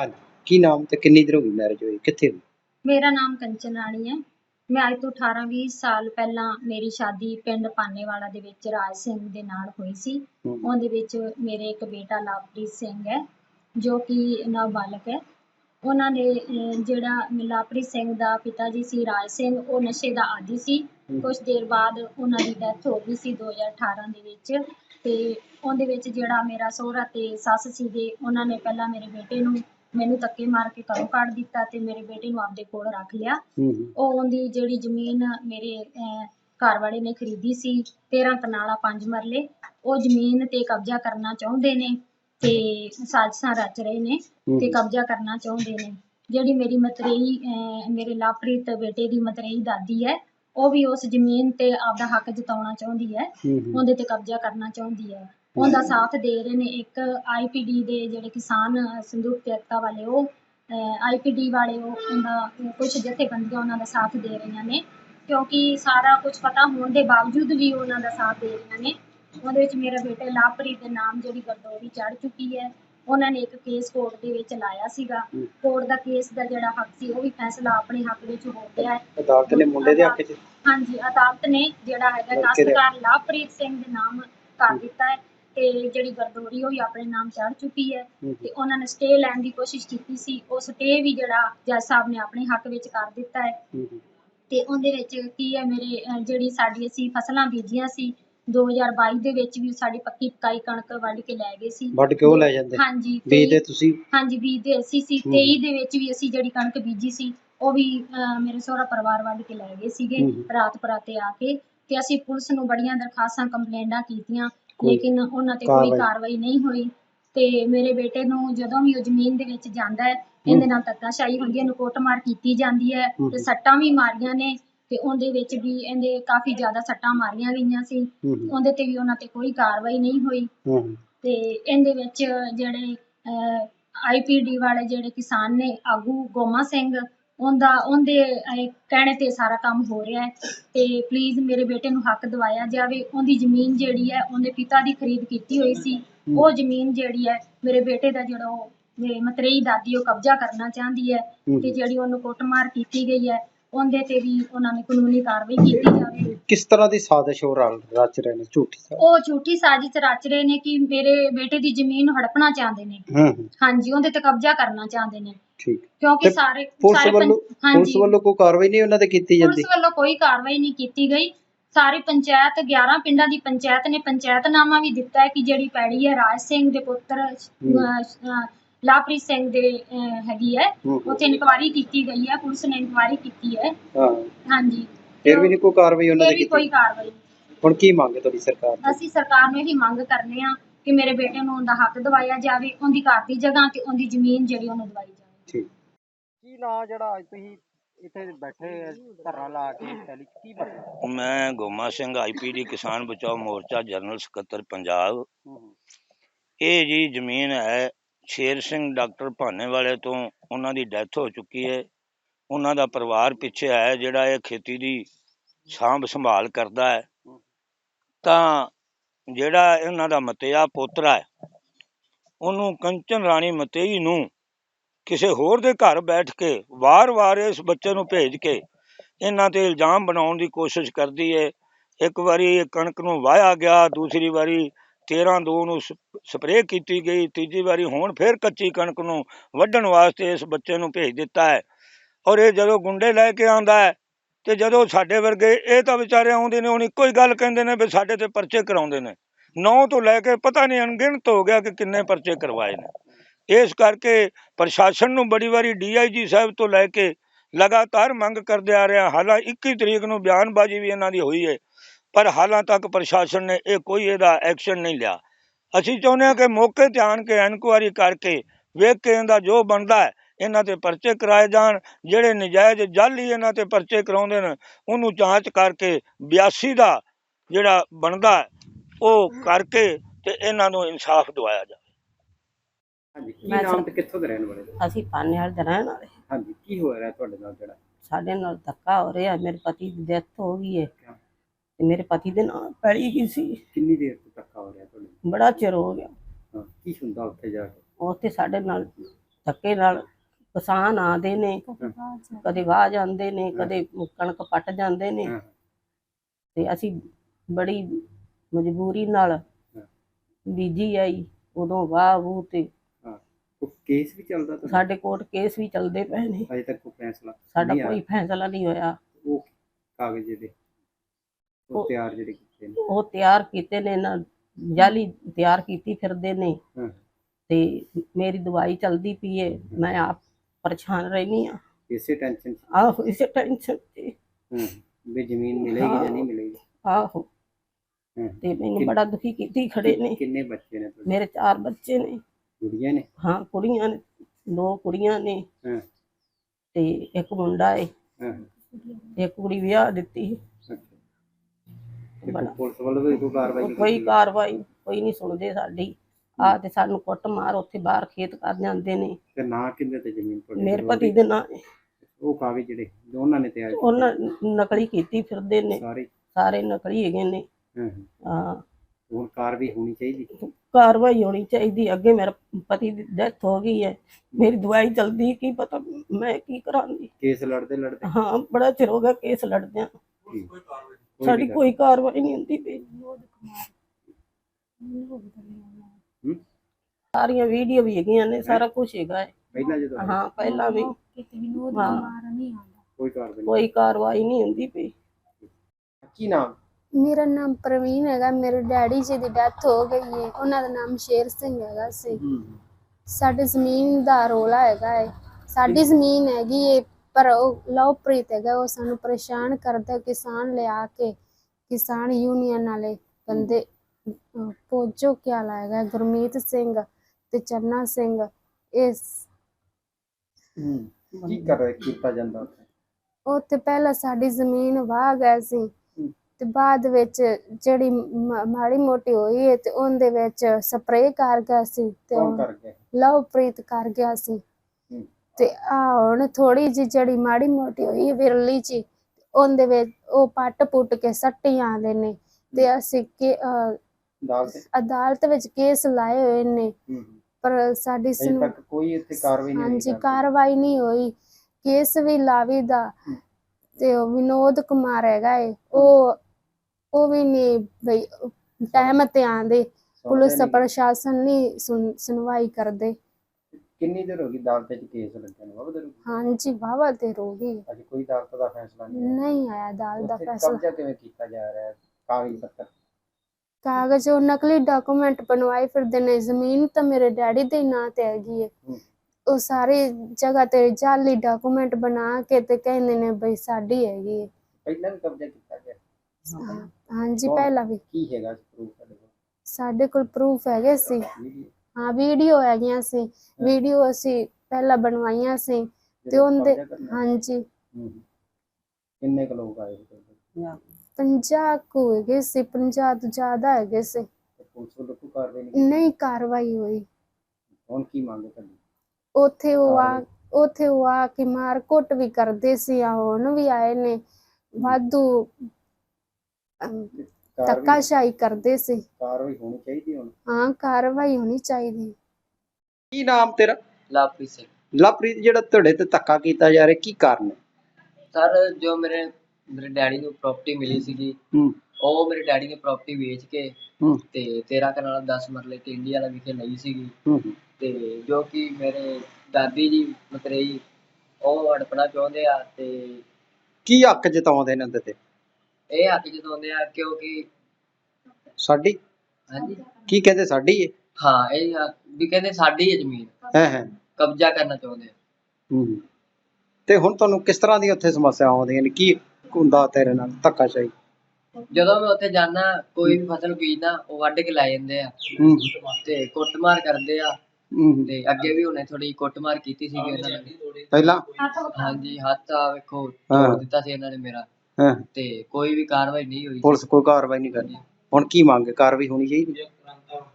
ਹਾਂਜੀ। ਕੀ ਨਾਮ ਤੇ ਕਿੰਨੀ ਦੇਰ ਹੋ ਗਈ ਮੈਰਿਜ ਹੋਈ? ਕਿੱਥੇ ਹੋਈ? ਮੇਰਾ ਨਾਮ ਕੰਚਨ ਰਾਣੀ ਹੈ। ਮੈਂ ਅੱਜ ਤੋਂ 18-20 ਸਾਲ ਪਹਿਲਾਂ ਮੇਰੀ ਸ਼ਾਦੀ ਪਿੰਡ ਪਾਨੇਵਾਲਾ ਦੇ ਵਿੱਚ ਰਾਜ ਸਿੰਘ ਦੇ ਨਾਲ ਹੋਈ ਸੀ। ਹਮ, ਉਹਦੇ ਵਿੱਚ ਮੇਰੇ ਇੱਕ ਬੇਟਾ ਲਵਪ੍ਰੀਤ ਸਿੰਘ ਹੈ ਜੋ ਕਿ ਨਾਬਾਲਗ ਹੈ। ਉਹਨਾਂ ਨੇ ਅਹ, ਜਿਹੜਾ ਲਵਪ੍ਰੀਤ ਸਿੰਘ ਦਾ ਪਿਤਾ ਜੀ ਸੀ ਰਾਜ ਸਿੰਘ ਉਹ ਨਸ਼ੇ ਦਾ ਆਦੀ ਸੀ। ਹਮ। ਕੁਝ ਦੇਰ ਬਾਅਦ ਉਹਨਾਂ ਦੀ ਡੈਥ ਹੋ ਗਈ ਸੀ 2018 ਦੇ ਵਿੱਚ। ਤੇ ਉਹਦੇ ਵਿੱਚ ਜਿਹੜਾ ਮੇਰਾ ਸਹੁਰਾ ਤੇ ਸੱਸ ਸੀਗੇ ਉਹਨਾਂ ਨੇ ਪਹਿਲਾਂ ਮੇਰੇ ਬੇਟੇ ਨੂੰ ਮੈਨੂੰ ਧੱਕੇ ਮਾਰ ਕੇ ਘਰੋਂ ਕੱਢ ਦਿੱਤਾ ਤੇ ਮੇਰੇ ਬੇਟੇ ਨੂੰ ਆਪਦੇ ਕੋਲ ਰੱਖ ਲਿਆ। ਉਹ ਉਹਦੀ ਜਿਹੜੀ ਜ਼ਮੀਨ ਮੇਰੇ ਘਰ ਵਾਲੇ ਨੇ ਖਰੀਦੀ ਸੀ 13 ਕਨਾਲਾ ਪੰਜ ਮਰਲੇ ਉਹ ਜ਼ਮੀਨ ਤੇ ਕਬਜ਼ਾ ਕਰਨਾ ਚਾਹੁੰਦੇ ਨੇ ਤੇ ਸਾਜ਼ਿਸ਼ਾਂ ਰਚ ਰਹੇ ਨੇ ਤੇ। ਕਬਜ਼ਾ ਕਰਨਾ ਚਾਹੁੰਦੇ ਨੇ। ਜਿਹੜੀ ਮੇਰੀ ਮਤਰੇਈ ਮੇਰੇ ਲਵਪ੍ਰੀਤ ਬੇਟੇ ਦੀ ਮਤਰੇਈ ਦਾਦੀ ਹੈ ਉਹ ਵੀ ਉਸ ਜ਼ਮੀਨ ਤੇ ਆਪਦਾ ਹੱਕ ਜਤਾਉਣਾ ਚਾਹੁੰਦੀ ਹੈ। ਉਹਦੇ ਤੇ ਕਬਜ਼ਾ ਕਰਨਾ ਚਾਹੁੰਦੀ ਹੈ। ਉਹਦਾ ਸਾਥ ਦੇ ਰਹੇ ਨੇ ਇੱਕ ਆਈਪੀਡੀ ਦੇ ਜਿਹੜੇ ਕਿਸਾਨ ਸੰਯੁਕਤ ਏਕਤਾ ਵਾਲੇ ਉਹ ਆਈਪੀਡੀ ਵਾਲੇ ਉਹ ਉਹਦਾ ਕੁਝ ਜਥੇਬੰਦੀਆਂ ਉਹਨਾਂ ਦਾ ਸਾਥ ਦੇ ਰਹੀਆਂ ਨੇ ਕਿਉਂਕਿ ਸਾਰਾ ਕੁਝ ਪਤਾ ਹੋਣ ਦੇ ਬਾਵਜੂਦ ਵੀ ਉਹਨਾਂ ਦਾ ਸਾਥ ਦੇ ਰਹੀਆਂ ਨੇ। ਉਹਦੇ ਵਿੱਚ ਮੇਰੇ ਬੇਟੇ ਲਾਪਰੀ ਦੇ ਨਾਮ ਜਿਹੜੀ ਗਰਦੋਰੀ ਚੜ ਚੁੱਕੀ ਹੈ ਉਹਨਾਂ ਨੇ ਇੱਕ ਕੇਸ ਕੋਰਟ ਦੇ ਵਿੱਚ ਲਾਇਆ ਸੀਗਾ। ਕੋਰਟ ਦਾ ਕੇਸ ਦਾ ਜਿਹੜਾ ਹੱਕ ਸੀ ਉਹ ਵੀ ਫੈਸਲਾ ਆਪਣੇ ਹੱਕ ਵਿੱਚ ਹੋ ਗਿਆ ਹੈ। ਅਦਾਲਤ ਨੇ ਮੁੰਡੇ ਦੇ ਹੱਕ 'ਚ? ਹਾਂਜੀ ਅਦਾਲਤ ਨੇ ਜਿਹੜਾ ਹੈਗਾ ਕਾਸ਼ਤਕਾਰ ਲਵਪ੍ਰੀਤ ਸਿੰਘ ਦੇ ਨਾਮ ਕਰ ਦਿੱਤਾ ਹੈ। ਤੇ ਜਿਹੜੀ ਗਰਦੋਰੀ ਉਹ ਵੀ ਆਪਣੇ ਨਾਮ ਚੜ ਚੁੱਕੀ ਹੈ। ਤੇ ਉਹਨਾਂ ਨੇ ਸਟੇ ਲੈਣ ਦੀ ਕੋਸ਼ਿਸ਼ ਕੀਤੀ ਸੀ। ਉਹ ਸਟੇ ਵੀ ਜਿਹੜਾ ਜੱਜ ਸਾਹਿਬ ਨੇ ਆਪਣੇ ਹੱਕ ਵਿੱਚ ਕਰ ਦਿੱਤਾ ਹੈ। ਤੇ ਉਹਦੇ ਵਿੱਚ ਕੀ ਹੈ ਮੇਰੇ ਅਹ, ਜਿਹੜੀ ਸਾਡੀ ਅਸੀਂ ਫਸਲਾਂ ਬੀਜੀਆਂ ਸੀ 2022 ਦੇ ਵਿੱਚ ਵੀ ਸਾਡੀ ਪੱਕੀ ਪਕਾਈ ਕਣਕ ਵੱਢ ਕੇ ਲੈ ਗਏ ਸੀ। ਵੱਢ ਕੇ ਉਹ ਲੈ ਜਾਂਦੇ? ਹਾਂਜੀ ਬੀਜ ਦੇ ਤੇਈ- ਤੁਸੀਂ? ਹਾਂਜੀ ਬੀਜਦੇ ਅਸੀਂ ਸੀ। ਹਮ। 23 ਦੇ ਵਿੱਚ ਵੀ ਅਸੀਂ ਜਿਹੜੀ ਕਣਕ ਬੀਜੀ ਸੀ ਉਹ ਵੀ ਅਹ, ਮੇਰੇ ਸਹੁਰਾ ਪਰਿਵਾਰ ਵੱਢ ਕੇ ਲੈ ਗਏ ਸੀਗੇ। ਰਾਤ ਪਰਾਤੇ ਆ ਕੇ। ਤੇ ਅਸੀਂ ਪੁਲਿਸ ਨੂੰ ਬੜੀਆਂ ਦਰਖਾਸਤਾਂ ਕੰਪਲੇਂਟਾਂ ਕੀਤੀਆਂ। ਲੇਕਿਨ ਉਹਨਾਂ ਤੇ ਕੋਈ ਕਾਰਵਾਈ- ਨਹੀਂ ਹੋਈ। ਤੇ ਮੇਰੇ ਬੇਟੇ ਨੂੰ ਜਦੋਂ ਵੀ ਉਹ ਜ਼ਮੀਨ ਦੇ ਵਿੱਚ ਜਾਂਦਾ ਹੈ ਇਹਦੇ ਨਾਲ ਧੱਕਾਸ਼ਾਹੀ ਹੁੰਦੀ ਹੈ ਇਹਨੂੰ ਕੁੱਟਮਾਰ ਕੀਤੀ ਜਾਂਦੀ ਹੈ। ਤੇ ਸੱਟਾਂ ਵੀ ਮਾਰੀਆਂ ਨੇ ਤੇ ਉਹਦੇ ਵਿੱਚ ਵੀ ਇਹਦੇ ਕਾਫੀ ਜ਼ਿਆਦਾ ਸੱਟਾਂ ਮਾਰੀਆਂ ਗਈਆਂ ਸੀ। ਉਹਦੇ ਤੇ ਵੀ ਉਹਨਾਂ ਤੇ ਕੋਈ ਕਾਰਵਾਈ ਨਹੀਂ ਹੋਈ। ਤੇ ਇਹਦੇ ਵਿੱਚ ਜਿਹੜੇ ਆਈਪੀਡੀ ਵਾਲੇ ਜਿਹੜੇ ਕਿਸਾਨ ਨੇ ਆਗੂ ਗੋਮਾ ਸਿੰਘ ਉਹਦਾ ਉਹਦੇ ਕਹਿਣੇ ਤੇ ਸਾਰਾ ਕੰਮ ਹੋ ਰਿਹਾ ਹੈ ਤੇ ਪਲੀਜ਼ ਮੇਰੇ ਬੇਟੇ ਨੂੰ ਹੱਕ ਦਿਵਾਇਆ ਜਾਵੇ। ਉਹਦੀ ਜ਼ਮੀਨ ਜਿਹੜੀ ਹੈ ਉਹਦੇ ਪਿਤਾ ਦੀ ਖਰੀਦ ਕੀਤੀ ਹੋਈ ਸੀ। ਉਹ ਜ਼ਮੀਨ ਜਿਹੜੀ ਹੈ ਮੇਰੇ ਬੇਟੇ ਦਾ ਜਿਹੜਾ ਉਹ ਮਤਰੇਈ ਦਾਦੀ ਉਹ ਕਬਜ਼ਾ ਕਰਨਾ ਚਾਹੁੰਦੀ ਹੈ। ਤੇ ਜਿਹੜੀ ਉਹਨੂੰ ਕੁੱਟਮਾਰ ਕੀਤੀ ਗਈ ਹੈ ਉਹਦੇ ਤੇ ਵੀ ਉਹਨਾਂ ਨੇ ਕਾਨੂੰਨੀ ਕਾਰਵਾਈ ਕੀਤੀ ਜਾਵੇ। ਕਿਸ ਤਰ੍ਹਾਂ ਦੀ ਸਾਜ਼ਿਸ਼ ਹੋ ਰਚ ਰਹੇ ਨੇ ਝੂਠੀ ਸਾਜ਼ਿਸ਼? ਉਹ ਝੂਠੀ ਸਾਜ਼ਿਸ਼ ਰਚ ਰਹੇ ਨੇ ਕਿ ਮੇਰੇ ਬੇਟੇ ਦੀ ਜ਼ਮੀਨ ਹੜਪਣਾ ਚਾਹੁੰਦੇ ਨੇ। ਹਾਂਜੀ ਉਹਦੇ ਤੇ ਕਬਜ਼ਾ ਕਰਨਾ ਚਾਹੁੰਦੇ ਨੇ। ਠੀਕ। ਕਿਉਂਕਿ ਤੇ ਸਾਰੇ ਪੁਲਿਸ ਸਾਰੇ ਵੱਲੋਂ ਪੁਲਿਸ ਹਾਂਜੀ। ਵੱਲੋਂ ਕੋਈ ਕਾਰਵਾਈ ਨਹੀਂ ਉਹਨਾਂ ਤੇ ਕੀਤੀ ਜਾਂਦੀ? ਪੁਲਿਸ ਵੱਲੋਂ ਕੋਈ ਕਾਰਵਾਈ ਨਹੀਂ ਕੀਤੀ ਗਈ। ਸਾਰੀ ਪੰਚਾਇਤ 11 ਪਿੰਡਾਂ ਦੀ ਪੰਚਾਇਤ ਨੇ ਪੰਚਾਇਤਨਾਮਾ ਵੀ ਦਿੱਤਾ ਹੈ ਕਿ ਜਿਹੜੀ ਪੈੜੀ ਹੈ ਰਾਜ ਸਿੰਘ ਦੇ ਪੁੱਤਰ ਅਹ, ਅਹ, ਲਾਪ੍ਰੀਤ ਸਿੰਘ ਦੇ ਅਹ, ਹੈਗੀ ਹੈ। ਹਮ। ਉੱਥੇ ਇਨਕੁਆਇਰੀ ਕੀਤੀ ਗਈ ਹੈ ਪੁਲਿਸ ਨੇ ਇਨਕੁਆਇਰੀ ਕੀਤੀ ਹੈ। ਹਾਂ। ਹਾਂਜੀ। ਫਿਰ ਵੀ ਨਹੀਂ ਕੋਈ ਕਾਰਵਾਈ ਉਹਨਾਂ ਫਿਰ ਵੀ ਕੋਈ ਕੀਤੀ ਕਾਰਵਾਈ ਨਹੀਂ। ਹੁਣ ਕੀ ਮੰਗ ਹੈ ਤੁਹਾਡੀ ਸਰਕਾਰ ਤੋਂ? ਅਸੀਂ ਸਰਕਾਰ ਨੂੰ ਇਹੀ ਮੰਗ ਕਰਨੇ ਆ ਕਿ ਮੇਰੇ ਬੇਟੇ ਨੂੰ ਉਹਦਾ ਹੱਕ ਦਿਵਾਇਆ ਜਾਵੇ ਉਹਦੀ ਘਰ ਦੀ ਜਗ੍ਹਾ ਤੇ ਉਹਦੀ ਜ਼ਮੀਨ ਜਿਹੜੀ ਉਹਨੂੰ ਦਵਾਈ ਜਾਵੇ। ਠੀਕ। ਕੀ ਨਾ ਜਿਹੜਾ ਅੱਜ ਤੁਸੀਂ ਇੱਥੇ ਬੈਠੇ ਧਰਨਾ ਲਾ ਕੇ ਟੈਲੀ ਕੀ ਬਣਾ ਮੈਂ ਗੋਮਾ ਸਿੰਘ ਆਈਪੀਡੀ ਕਿਸਾਨ ਬਚਾਓ ਮੋਰਚਾ ਜਨਰਲ ਸਕੱਤਰ ਪੰਜਾਬ। ਇਹ ਜੀ ਜ਼ਮੀਨ ਹੈ ਸ਼ੇਰ ਸਿੰਘ ਡਾਕਟਰ ਭਾਨੇ ਵਾਲੇ ਤੋਂ ਉਹਨਾਂ ਦੀ ਡੈਥ ਹੋ ਚੁੱਕੀ ਹੈ। ਉਹਨਾਂ ਦਾ ਪਰਿਵਾਰ ਪਿੱਛੇ ਹੈ ਜਿਹੜਾ ਇਹ ਖੇਤੀ ਦੀ ਸਾਂਭ ਸੰਭਾਲ ਕਰਦਾ ਹੈ। ਤਾਂ ਜਿਹੜਾ ਇਹਨਾਂ ਦਾ ਮਤਿਆ ਪੋਤਰਾ ਹੈ, ਉਹਨੂੰ ਕੰਚਨ ਰਾਣੀ ਮਤੇਈ ਨੂੰ ਕਿਸੇ ਹੋਰ ਦੇ ਘਰ ਬੈਠ ਕੇ ਵਾਰ-ਵਾਰ ਇਸ ਬੱਚੇ ਨੂੰ ਭੇਜ ਕੇ ਇਹਨਾਂ ਤੇ ਇਲਜ਼ਾਮ ਬਣਾਉਣ ਦੀ ਕੋਸ਼ਿਸ਼ ਕਰਦੀ ਹੈ। ਇੱਕ ਵਾਰੀ ਇਹ ਕਣਕ ਨੂੰ ਵਾਹਿਆ ਗਿਆ, ਦੂਸਰੀ ਵਾਰੀ 13 ਦੋ ਨੂੰ ਸਪਰੇਅ ਕੀਤੀ ਗਈ, ਤੀਜੀ ਵਾਰੀ ਹੁਣ ਫਿਰ ਕੱਚੀ ਕਣਕ ਨੂੰ ਵੱਢਣ ਵਾਸਤੇ ਇਸ ਬੱਚੇ ਨੂੰ ਭੇਜ ਦਿੱਤਾ ਹੈ। ਔਰ ਇਹ ਜਦੋਂ ਗੁੰਡੇ ਲੈ ਕੇ ਆਉਂਦਾ ਹੈ, ਤੇ ਜਦੋਂ ਸਾਡੇ ਵਰਗੇ, ਇਹ ਤਾਂ ਵਿਚਾਰੇ ਆਉਂਦੇ ਨੇ, ਹੁਣ ਇੱਕੋ ਹੀ ਗੱਲ ਕਹਿੰਦੇ ਨੇ ਵੀ ਸਾਡੇ ਤੇ ਪਰਚੇ ਕਰਾਉਂਦੇ ਨੇ। ਨੌ ਤੋਂ ਲੈ ਕੇ ਪਤਾ ਨਹੀਂ ਅਣਗਿਣਤ ਹੋ ਗਿਆ ਕਿ ਕਿੰਨੇ ਪਰਚੇ ਕਰਵਾਏ ਨੇ। ਇਸ ਕਰਕੇ ਪ੍ਰਸ਼ਾਸਨ ਨੂੰ ਬੜੀ ਵਾਰੀ ਡੀਆਈਜੀ ਸਾਹਿਬ ਤੋਂ ਲੈ ਕੇ ਲਗਾਤਾਰ ਮੰਗ ਕਰਦੇ ਆ ਰਿਹਾ ਹਾਲਾਂ 21 ਤਰੀਕ ਨੂੰ ਬਿਆਨਬਾਜ਼ੀ ਵੀ ਇਹਨਾਂ ਦੀ ਹੋਈ ਹੈ। ਪਰ ਹਾਲਾਂ ਤੱਕ ਪ੍ਰਸ਼ਾਸਨ ਨੇ ਇਹ ਕੋਈ ਇਹਦਾ ਐਕਸ਼ਨ ਨਹੀਂ ਲਿਆ। ਅਸੀਂ ਚਾਹੁੰਦੇ ਹਾਂ ਕਿ ਮੌਕੇ ਤੇ ਆਣ ਕੇ ਇਨਕੁਆਇਰੀ ਕਰਕੇ ਵੇਖ ਕੇ ਇਹਦਾ ਜੋ ਬਣਦਾ ਹੈ ਇਹਨਾਂ ਤੇ ਪਰਚੇ ਕਰਾਏ ਜਾਣ ਜਿਹੜੇ ਨਜਾਇਜ਼ ਜਾਲੀ ਇਹਨਾਂ ਤੇ ਪਰਚੇ ਕਰਾਉਂਦੇ ਨੇ ਉਹਨੂੰ ਜਾਂਚ ਕਰਕੇ 82 ਦਾ ਜਿਹੜਾ ਬਣਦਾ ਹੈ, ਉਹ ਕਰਕੇ ਤੇ ਇਹਨਾਂ ਨੂੰ ਇਨਸਾਫ ਦਿਵਾਇਆ ਜਾਵੇ। ਹਾਂਜੀ ਕੀ ਨਾਮ ਤੇ ਕਿੱਥੋਂ ਦੇ ਰਹਿਣ ਵਾਲੇ? ਅਸੀਂ ਪਾਨੇ ਵਾਲੇ ਦੇ ਰਹਿਣ ਵਾਲੇ। ਹਾਂਜੀ ਕੀ ਹੋ ਰਿਹਾ ਤੁਹਾਡੇ ਨਾਲ ਜਿਹੜਾ? ਸਾਡੇ ਨਾਲ ਧੱਕਾ ਹੋ ਰਿਹਾ ਮੇਰੇ ਪਤੀ ਦੀ ਡੈਥ ਹੋ ਗਈ ਹੈ। ਤੇ ਮੇਰੇ ਪਤੀ ਦੇ ਨਾਲ ਪੈਲੀ ਗਈ ਸੀ। ਕਿੰਨੀ ਦੇਰ ਤੋਂ ਧੱਕਾ ਹੋ ਰਿਹਾ ਤੁਹਾਡੇ ਬੜਾ ਚਿਰ ਹੋ ਗਿਆ। ਹਾਂ ਕੀ ਹੁੰਦਾ ਉੱਥੇ ਜਾ ਕੇ? ਉੱਥੇ ਸਾਡੇ ਨਾਲ ਧੱਕੇ ਨਾਲ ਕਿਸਾਨ ਆਉਂਦੇ ਨੇ ਕਦੇ ਵਾਹ ਜਾਂਦੇ ਨੇ। ਕਦੇ ਕਣਕ ਪੱਟ ਜਾਂਦੇ ਨੇ। ਹਾਂ। ਤੇ ਅਸੀਂ ਬੜੀ ਮਜਬੂਰੀ ਨਾਲ ਬੀਜੀ ਆਈ ਉਦੋਂ ਵਾਹ ਵੂ ਤੇ ਕੇਸ ਵੀ ਚੱਲਦਾ ਤਾਂ ਸਾਡੇ ਕੋਰਟ ਕੇਸ ਵੀ ਚੱਲਦੇ ਪਏ ਨੇ। ਅਜੇ ਤੱਕ ਕੋਈ ਫੈਸਲਾ ਸਾਡਾ ਨਹੀਂ ਆਇਆ। ਕੋਈ ਫੈਸਲਾ ਨਹੀਂ ਹੋਇਆ। ਉਹ ਕਾਗਜ਼ ਜਿਹੜੇ ਉਹ ਤਿਆਰ ਜਿਹੜੇ ਕੀਤੇ ਨੇ। ਉਹ ਤਿਆਰ ਕੀਤੇ ਨੇ ਨਾ ਜਾਲੀ ਤਿਆਰ ਕੀਤੀ ਫਿਰਦੇ ਨੇ। ਹਾਂ। ਤੇ ਮੇਰੀ ਦਵਾਈ ਚੱਲਦੀ ਪਈ ਏ ਮੈਂ ਆਪ ਪਰੇਸ਼ਾਨ ਰਹਿਨੀ ਆ। ਇਸੇ ਟੈਨਸ਼ਨ ਆਹੋ ਇਸੇ ਟੈਨਸ਼ਨ ਤੇ ਹਾਂ ਵੀ ਜ਼ਮੀਨ ਮਿਲੇਗੀ ਜਾਂ ਨਹੀਂ ਮਿਲੇਗੀ? ਆਹੋ। ਹਾਂ। ਤੇ ਮੈਨੂੰ ਬੜਾ ਦੁਖੀ ਕੀਤੀ ਖੜੇ ਨੇ। ਕਿੰਨੇ ਬੱਚੇ ਨੇ ਤੁਹਾਡੇ? ਮੇਰੇ ਚਾਰ ਬੱਚੇ ਨੇ। ਕੁੜੀਆਂ ਨੇ? ਹਾਂ ਕੁੜੀਆਂ ਨੇ ਦੋ ਕੁੜੀਆਂ ਨੇ। ਹਾਂ। ਤੇ ਇੱਕ ਮੁੰਡਾ ਏ। ਹਾਂ। ਇੱਕ ਕੁੜੀ ਵਿਆਹ ਦਿੱਤੀ। ਪੁਲਿਸ ਵੱਲੋਂ ਵੀ ਕੋਈ ਕਾਰਵਾਈ ਨਹੀਂ ਕੋਈ ਕੀਤੀ? ਕਾਰਵਾਈ ਕੋਈ ਨਹੀਂ ਸੁਣਦੇ ਸਾਡੀ। ਆ ਤੇ ਸਾਨੂੰ ਕੁੱਟ ਮਾਰ ਉੱਥੇ ਬਾਹਰ ਖੇਤ ਕਰ ਜਾਂਦੇ ਨੇ। ਤੇ ਨਾ ਕਿੰਨੇ ਤੇ ਜ਼ਮੀਨ ਤੁਹਾਡੇ? ਮੇਰੇ ਕੋਲ ਪਤੀ ਦੇ ਨਾਂ ਉਹ ਕਾਗਜ਼ ਜਿਹੜੇ ਜੋ ਉਹਨਾਂ ਨੇ ਤਿਆਰ ਕੀਤੇ? ਉਹਨਾਂ ਨਕਲੀ ਕੀਤੀ ਫਿਰਦੇ ਨੇ। ਸਾਰੇ? ਸਾਰੇ ਨਕਲੀ ਹੈਗੇ ਨੇ। ਹਾਂ ਹਾਂ। ਹਾਂ। ਹੁਣ ਕਾਰਵਾਈ ਹੋਣੀ ਚਾਹੀਦੀ? ਕਾਰਵਾਈ ਹੋਣੀ ਚਾਹੀਦੀ। ਅੱਗੇ ਮੇਰਾ ਪਤੀ ਦੀ ਡੈਥ ਹੋ ਗਈ ਹੈ। ਮੇਰੀ ਦਵਾਈ ਚਲਦੀ ਕੀ ਪਤਾ ਮੈਂ ਕੀ ਕਰਾਂਗੀ। ਕੇਸ ਲੜਦੇ ਲੜਦੇ? ਹਾਂ ਬੜਾ ਚਿਰ ਹੋ ਗਿਆ ਕੇਸ ਲੜਦਿਆਂ। ਕੋਈ ਸਾਡੀ ਨਹੀਂ ਕੋਈ ਕਾਰਵਾਈ ਨਹੀਂ ਹੁੰਦੀ ਪਈ ਹੂੰ? ਸਾਰੀਆਂ ਵੀਡੀਓ ਵੀ ਹੈਗੀਆਂ ਨੇ ਸਾਰਾ ਕੁਝ ਹੈਗਾ ਹੈ। ਪਹਿਲਾਂ ਜਦੋਂ ਹਾਂ ਪਹਿਲਾਂ ਵੀ। ਹਾਂ। ਕੋਈ ਕਾਰਵਾਈ ਨਹੀਂ। ਕੋਈ ਕਾਰਵਾਈ ਨਹੀਂ ਹੁੰਦੀ ਪਈ ਕੀ ਨਾਮ? ਮੇਰਾ ਨਾਮ ਪ੍ਰਵੀਨ ਹੈਗਾ ਮੇਰੇ ਡੈਡੀ ਜੀ ਦੀ ਡੈਥ ਹੋ ਗਈ ਹੈ ਉਹਨਾਂ ਦਾ ਨਾਮ ਸ਼ੇਰ ਸਿੰਘ ਹੈਗਾ ਸੀ। ਸਾਡੇ ਜ਼ਮੀਨ ਦਾ ਰੋਲਾ ਹੈਗਾ ਹੈ ਸਾਡੀ ਜ਼ਮੀਨ ਹੈਗੀ ਹੈ ਪਰ ਉਹ ਲਵਪ੍ਰੀਤ ਹੈਗਾ ਉਹ ਸਾਨੂੰ ਪਰੇਸ਼ਾਨ ਕਰਦਾ ਕਿਸਾਨ ਲਿਆ ਕੇ ਕਿਸਾਨ ਯੂਨੀਅਨ ਵਾਲੇ ਬੰਦੇ ਪੋਜੋ ਕਿਆ ਲਾਏਗਾ ਗੁਰਮੀਤ ਸਿੰਘ ਤੇ ਚੰਨਾ ਸਿੰਘ ਇਸ ਕੀ ਕਰ ਰਿਹਾ ਕੀਤਾ ਜਾਂਦਾ ਉੱਥੇ? ਪਹਿਲਾਂ ਸਾਡੀ ਜ਼ਮੀਨ ਵਾਹ ਗਏ ਸੀ ਤੇ ਬਾਅਦ ਵਿੱਚ ਜਿਹੜੀ ਮਾੜੀ ਮੋਟੀ ਹੋਈ ਹੈ ਤੇ ਉਹਦੇ ਵਿੱਚ ਸਪਰੇਅ ਕਰ ਗਿਆ ਸੀ ਤੇ ਲਵਪ੍ਰੀਤ ਕਰ ਗਿਆ ਸੀ। ਤੇ ਆ ਹੁਣ ਥੋੜੀ ਜਿਹੀ ਜਿਹੜੀ ਮਾੜੀ ਮੋਟੀ ਹੋਈ ਵਿਰਲੀ ਜੀ ਉਹਦੇ ਵਿੱਚ ਉਹ ਪੱਟ ਪੁੱਟ ਕੇ ਸੱਟੀ ਆਂਦੇ ਨੇ ਤੇ ਅਸੀਂ ਕਿ ਅਹ, ਅਦਾਲਤ ਵਿੱਚ ਕੇਸ ਲਾਏ ਹੋਏ ਨੇ ਹੂੰ ਪਰ ਸਾਡੀ ਅਜੇ ਸੁਣ ਤੱਕ ਕੋਈ ਇੱਥੇ ਕਾਰਵਾਈ ਨਹੀਂ ਹੋਈ ਹਾਂਜੀ ਕਰਦੀ। ਕਾਰਵਾਈ ਨਹੀਂ ਹੋਈ ਕੇਸ ਵੀ ਲਾਵੀ ਦਾ ਹਮ। ਤੇ ਉਹ ਵਿਨੋਦ ਕੁਮਾਰ ਹੈਗਾ ਏ ਉਹ ਉਹ ਵੀ ਨਹੀਂ ਬਈ ਟਾਈਮ ਤੇ ਆਂਦੇ ਸੁਣਦੇ ਪੁਲਿਸ ਨਹੀਂ। ਪ੍ਰਸ਼ਾਸਨ ਨਹੀਂ ਸੁਣ- ਸੁਣਵਾਈ ਕਰਦੇ ਕਿੰਨੀ ਦੇਰ ਹੋ ਗਈ ਅਦਾਲਤ 'ਚ ਕੇਸ ਲੱਗਿਆ ਨੂੰ? ਬਹੁਤ ਦੇਰ ਹੋ? ਹਾਂਜੀ ਵਾਹਵਾ ਹੋ ਗਈ। ਅਜੇ ਕੋਈ ਅਦਾਲਤ ਦਾ ਫੈਸਲਾ ਨਹੀਂ ਆਇਆ। ਨਹੀਂ ਆਇਆ ਅਦਾਲਤ ਦਾ ਉੱਥੇ ਫੈਸਲਾ। ਕਬਜ਼ਾ ਕਿਵੇਂ ਕੀਤਾ ਜਾ ਰਿਹਾ ਹੈ? ਕਾਗਜ਼ ਪੱਤਰ? ਕਾਗਜ਼ ਉਹ ਨਕਲੀ ਡਾਕੂਮੈਂਟ ਬਣਵਾਏ ਫਿਰਦੇ ਨੇ। ਜ਼ਮੀਨ ਤਾਂ ਮੇਰੇ ਡੈਡੀ ਦੇ ਨਾਂ ਤੇ ਹੈਗੀ ਹੂੰ। ਉਹ ਸਾਰੇ ਜਗ੍ਹਾ ਤੇ ਜਾਲੀ ਡਾਕੂਮੈਂਟ ਬਣਾ ਕੇ ਤੇ ਕਹਿੰਦੇ ਨੇ ਬਈ ਸਾਡੀ ਹੈਗੀ ਏ। ਪਹਿਲਾਂ ਵੀ ਕਬਜ਼ਾ ਕੀਤਾ ਗਿਆ? ਹਾਂਜੀ ਕੌਣ? ਪਹਿਲਾਂ ਵੀ। ਕੀ ਹੈਗਾ ਪ੍ਰੂਫ ਸਾਡੇ ਕੋਲ? ਸਾਡੇ ਕੋਲ ਪ੍ਰੂਫ ਹੈਗੇ ਸੀ। ਵੀਡੀਓ। ਹਾਂ ਵੀਡੀਓ ਹੈਗੀਆਂ ਸੀ। ਵੀਡੀਓ ਅਸੀਂ ਪਹਿਲਾਂ ਬਣਵਾਈਆਂ ਸੀ ਤੇ ਉਹਦੇ ਹਾਂਜੀ। ਹੂੰ ਹੂੰ। ਕਿੰਨੇ ਕੁ ਲੋਕ ਆਏ ਸੀ ਤੁਹਾਡੇ? 50 ਕੁ। ਹੈਗੇ ਸੀ 50 ਤੋਂ ਜ਼ਿਆਦਾ ਹੈਗੇ ਸੀ। ਤੇ ਪੁਲਿਸ ਵੱਲੋਂ ਕੋਈ ਕਾਰਵਾਈ ਨਹੀਂ ਨਹੀਂ ਕਾਰਵਾਈ ਹੋਈ। ਹੁਣ ਕੀ ਮੰਗ ਤੁਹਾਡੀ? ਉੱਥੇ ਉਹ ਆ। ਉੱਥੇ ਉਹ ਆ ਕੇ ਮਾਰ ਕੁੱਟ ਵੀ ਕਰਦੇ ਸੀ ਆ ਹੁਣ ਵੀ ਆਏ ਨੇ। ਵਾਧੂ ਅਮ, ਧੱਕਾਸ਼ਾਹੀ ਕਰਦੇ ਸੀ। ਕਾਰਵਾਈ ਹੋਣੀ ਚਾਹੀਦੀ ਹੁਣ। ਹਾਂ ਕਾਰਵਾਈ ਹੋਣੀ ਚਾਹੀਦੀ। ਕੀ ਨਾਮ ਤੇਰਾ? ਲਵਪ੍ਰੀਤ ਸਿੰਘ। ਲਵਪ੍ਰੀਤ ਜਿਹੜਾ ਤੁਹਾਡੇ ਤੇ ਧੱਕਾ ਕੀਤਾ ਜਾ ਰਿਹਾ ਕੀ ਕਾਰਨ ਹੈ? ਸਰ ਜੋ ਮੇਰੇ ਮੇਰੇ ਡੈਡੀ ਨੂੰ ਪ੍ਰਾਪਰਟੀ ਮਿਲੀ ਸੀਗੀ ਹੂੰ। ਉਹ ਮੇਰੇ ਡੈਡੀ ਨੇ ਪ੍ਰਾਪਰਟੀ ਵੇਚ ਕੇ ਹੂੰ। ਤੇ 13 ਕਨਾਲ 10 ਮਰਲੇ ਤੇ ਇੰਡੀਆ ਵਾਲਾ ਵਿਖੇ ਲਈ ਸੀਗੀ। ਹੂੰ। ਤੇ ਜੋ ਕਿ ਮੇਰੇ ਦਾਦੀ ਜੀ ਮਤਰੇਈ ਉਹ ਅੜਪਣਾ ਚਾਹੁੰਦੇ ਆ ਤੇ ਕੀ ਹੱਕ ਜਤਾਉਂਦੇ ਨੇ ਉਹਦੇ ਤੇ? ਇਹ ਹੱਕ ਜਤਾਉਂਦੇ ਆ ਕਿਉਂਕਿ ਸਾਡੀ? ਹਾਂਜੀ। ਕੀ ਕਹਿੰਦੇ ਸਾਡੀ ਹੈ ਹਾਂ ਇਹ ਵੀ ਕਹਿੰਦੇ ਸਾਡੀ ਹੈ ਜ਼ਮੀਨ। ਹੈ ਹੈ। ਕਬਜ਼ਾ ਕਰਨਾ ਚਾਹੁੰਦੇ ਆ। ਹੂੰ ਤੇ ਹੁਣ ਤੁਹਾਨੂੰ ਕਿਸ ਤਰ੍ਹਾਂ ਦੀ ਉੱਥੇ ਸਮੱਸਿਆ ਆਉਂਦੀਆਂ ਨੇ? ਕੀ ਹੁੰਦਾ ਤੇਰੇ ਨਾਲ ਧੱਕਾਸ਼ਾਹੀ? ਜਦੋਂ ਮੈਂ ਉੱਥੇ ਜਾਣਾ ਕੋਈ ਵੀ ਫਸਲ ਬੀਜਦਾ ਉਹ ਵੱਢ ਕੇ ਲੈ ਜਾਂਦੇ ਆ। ਹੂੰ। ਤੇ ਕੁੱਟਮਾਰ ਕਰਦੇ ਆ। ਹੂੰ ਤੇ ਅੱਗੇ ਵੀ ਉਹਨੇ ਥੋੜੀ ਕੁੱਟਮਾਰ ਕੀਤੀ ਸੀਗੀ ਉਹਨਾਂ ਨੇ। ਪਹਿਲਾਂ? ਹਾਂਜੀ ਹੱਥ ਆ ਵੇਖੋ। ਤੋੜ ਦਿੱਤਾ ਸੀ ਇਹਨਾਂ ਨੇ ਮੇਰਾ। ਹਾਂ। ਤੇ ਕੋਈ ਵੀ ਕਾਰਵਾਈ ਨਹੀਂ ਹੋਈ। ਪੁਲਿਸ ਕੋਈ ਕਾਰਵਾਈ ਨਹੀਂ ਕਰਦੀ। ਹੁਣ ਕੀ ਮੰਗ ਹੈ? ਕਾਰਵਾਈ ਹੋਣੀ ਚਾਹੀਦੀ?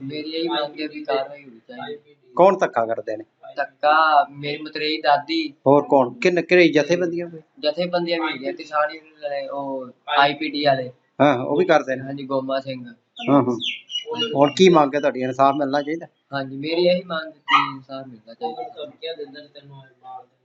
ਮੇਰੀ ਇਹੀ ਮੰਗ ਹੈ ਵੀ ਕਾਰਵਾਈ ਹੋਣੀ ਚਾਹੀਦੀ। ਕੌਣ ਧੱਕਾ ਕਰਦੇ ਨੇ? ਧੱਕਾ ਮੇਰੀ ਮਤਰੇਈ ਦਾਦੀ। ਹੋਰ ਕੌਣ? ਕਿੰਨੇ ਕਿਹੜੀ ਜਥੇਬੰਦੀਆਂ ਕੋਈ? ਜਥੇਬੰਦੀਆਂ ਵੀ ਹੈਗੀਆਂ ਕਿਸਾਨ ਵਾਲੇ ਉਹ ਆਈਪੀਡੀ ਵਾਲੇ। ਹਾਂ ਉਹ ਵੀ ਕਰਦੇ ਨੇ? ਹਾਂਜੀ ਗੋਮਾ ਸਿੰਘ। ਹਾਂ ਹਾਂ। ਹੁਣ ਕੀ ਮੰਗ ਹੈ ਤੁਹਾਡੀ? ਇਨਸਾਫ ਮਿਲਣਾ ਚਾਹੀਦਾ? ਹਾਂਜੀ ਮੇਰੀ ਇਹੀ ਮੰਗ ਕਿ ਇਨਸਾਫ ਮਿਲਣਾ ਚਾਹੀਦਾ।